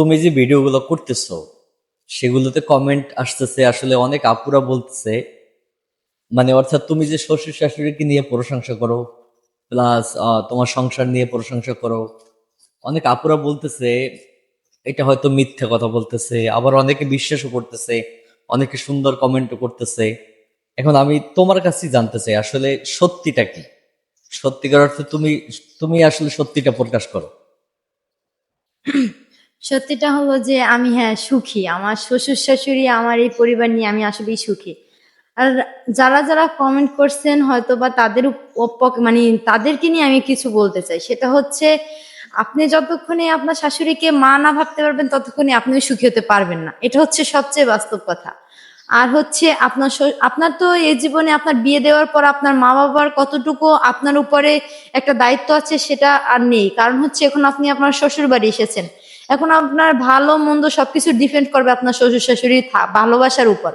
তুমি যে ভিডিওগুলো করতেছো, সেগুলোতে কমেন্ট আসতেছে, আসলে অনেক আপুরা বলতেছে মানে অর্থাৎ তুমি যে শ্বশুর শাশুড়িকে নিয়ে প্রশংসা করো প্লাস তোমার সংসার নিয়ে প্রশংসা করো, অনেক আপুরা বলতেছে, এটা হয়তো মিথ্যে কথা বলতেছে, আবার অনেকে বিশ্বাসও করতেছে, অনেকে সুন্দর কমেন্টও করতেছে। এখন আমি তোমার কাছেই জানতে চাই, আসলে সত্যিটা কি? সত্যিকার অর্থে তুমি তুমি আসলে সত্যিটা প্রকাশ করো। সত্যিটা হলো যে আমি হ্যাঁ সুখী। আমার শ্বশুর শাশুড়ি, আমার এই পরিবার নিয়ে আমি আসলেই সুখী। আর যারা যারা কমেন্ট করছেন হয়তো বা তাদের মানে তাদেরকে নিয়ে আমি কিছু বলতে চাই। সেটা হচ্ছে আপনি যতক্ষণে আপনার শাশুড়িকে মা না ভাবতে পারবেন, ততক্ষণে আপনি সুখী হতে পারবেন না। এটা হচ্ছে সবচেয়ে বাস্তব কথা। আর হচ্ছে আপনার আপনার তো এই জীবনে আপনার বিয়ে দেওয়ার পর আপনার মা বাবার কতটুকু আপনার উপরে একটা দায়িত্ব আছে সেটা আর নেই। কারণ হচ্ছে এখন আপনি আপনার শ্বশুর বাড়ি এসেছেন। এখন আপনার ভালো, মন্দ সবকিছু ডিপেন্ড করবে আপনার শ্বশুর শাশুড়ির ভালোবাসার উপর।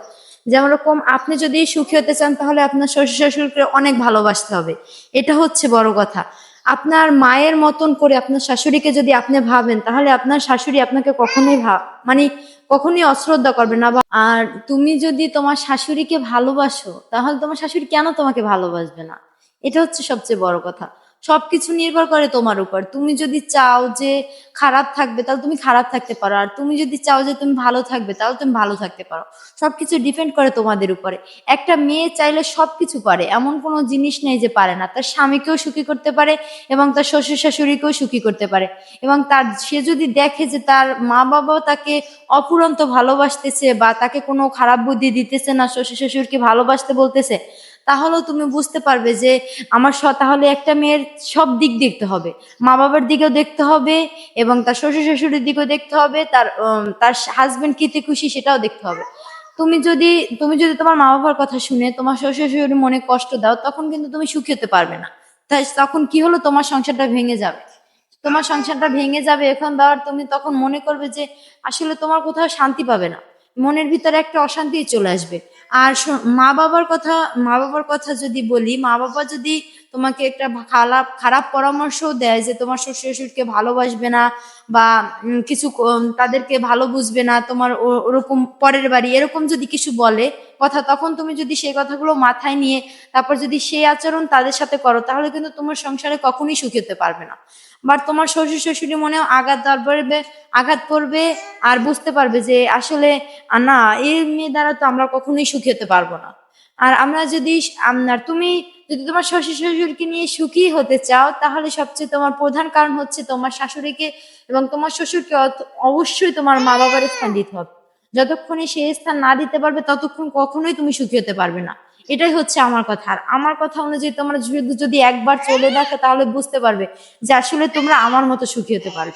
যেমন রকম আপনি যদি সুখী হতে চান, তাহলে আপনার শ্বশুর শাশুড়িকে অনেক ভালোবাসতে হবে। এটা হচ্ছে বড় কথা। আপনার মায়ের মতন করে আপনার শাশুড়িকে যদি আপনি ভাবেন, তাহলে আপনার শাশুড়ি আপনাকে কখনোই ভাব মানে কখনোই অশ্রদ্ধা করবে না। আর তুমি যদি তোমার শাশুড়িকে ভালোবাসো, তাহলে তোমার শাশুড়ি কেন তোমাকে ভালোবাসবে না? এটা হচ্ছে সবচেয়ে বড় কথা। সবকিছু নির্ভর করে তোমার উপর। তুমি যদি চাও যে খারাপ থাকবে, তাহলে তুমি খারাপ থাকতে পারো। আর তুমি যদি চাও যে তুমি ভালো থাকবে, তাহলে তুমি ভালো থাকতে পারো। সবকিছু ডিপেন্ড করে তোমাদের উপরে। একটা মেয়ে চাইলে সবকিছু পারে। এমন কোনো জিনিস নেই যে পারে না। তার স্বামীকেও সুখী করতে পারে এবং তার শ্বশুর শাশুড়িকেও সুখী করতে পারে। এবং তার, সে যদি দেখে যে তার মা বাবাও তাকে অপুরন্ত ভালোবাসতেছে বা তাকে কোনো খারাপ বুদ্ধি দিতেছে না শ্বশুর শ্বশুরকে ভালোবাসতে বলতেছে তাহলেও তুমি বুঝতে পারবে যে আমার তাহলে একটা মেয়ের সব দিক দেখতে হবে। মা বাবার দিকেও দেখতে হবে এবং তার শ্বশুর শাশুড়ির দিকেও দেখতে হবে, তার তার হাজবেন্ড কিতে খুশি সেটাও দেখতে হবে। তুমি যদি তুমি যদি তোমার মা বাবার কথা শুনে তোমার শ্বশুর শাশুড়ি মনে কষ্ট দাও, তখন কিন্তু তুমি সুখী হতে পারবে না। তাই তখন কি হলো? তোমার সংসারটা ভেঙে যাবে। তোমার সংসারটা ভেঙে যাবে এখন দেওয়ার তুমি তখন মনে করবে যে আসলে তোমার কোথাও শান্তি পাবে না। মনের ভিতরে একটা অশান্তি চলে আসবে। আর মা বাবার কথা, মা বাবার কথা যদি বলি, মা বাবা যদি তোমাকে একটা খারাপ খারাপ পরামর্শ দেয় যে তোমার শ্বশুর শ্বশুরকে ভালোবাসবে না বা কিছু তাদেরকে ভালো বুঝবে না, তোমার ওরকম পরের বাড়ি, এরকম যদি কিছু বলে কথা, তখন তুমি যদি সেই কথাগুলো মাথায় নিয়ে তারপর যদি সেই আচরণ তাদের সাথে করো, তাহলে কিন্তু তোমার সংসারে কখনোই সুখী হতে পারবে না। বাট তোমার শ্বশুর শাশুড়ি মনেও আঘাত পড়বে আঘাত পড়বে আর বুঝতে পারবে যে আসলে না এই মেয়ে দ্বারা তো আমরা কখনোই সুখী হতে পারব না। আর আমরা যদি আপনার তুমি যদি তোমার শ্বশুর শ্বশুরকে নিয়ে সুখী হতে চাও, তাহলে সবচেয়ে তোমার প্রধান কারণ হচ্ছে তোমার শাশুড়িকে এবং তোমার শ্বশুরকে অবশ্যই তোমার মা বাবার স্থান দিতে হবে। যতক্ষণে সেই স্থান না দিতে পারবে, ততক্ষণ কখনোই তুমি সুখী হতে পারবে না। এটাই হচ্ছে আমার কথা। আর আমার কথা অনুযায়ী তোমরা যদি একবার চলে দেখো, তাহলে বুঝতে পারবে যে আসলে তোমরা আমার মতো সুখী হতে পারবে।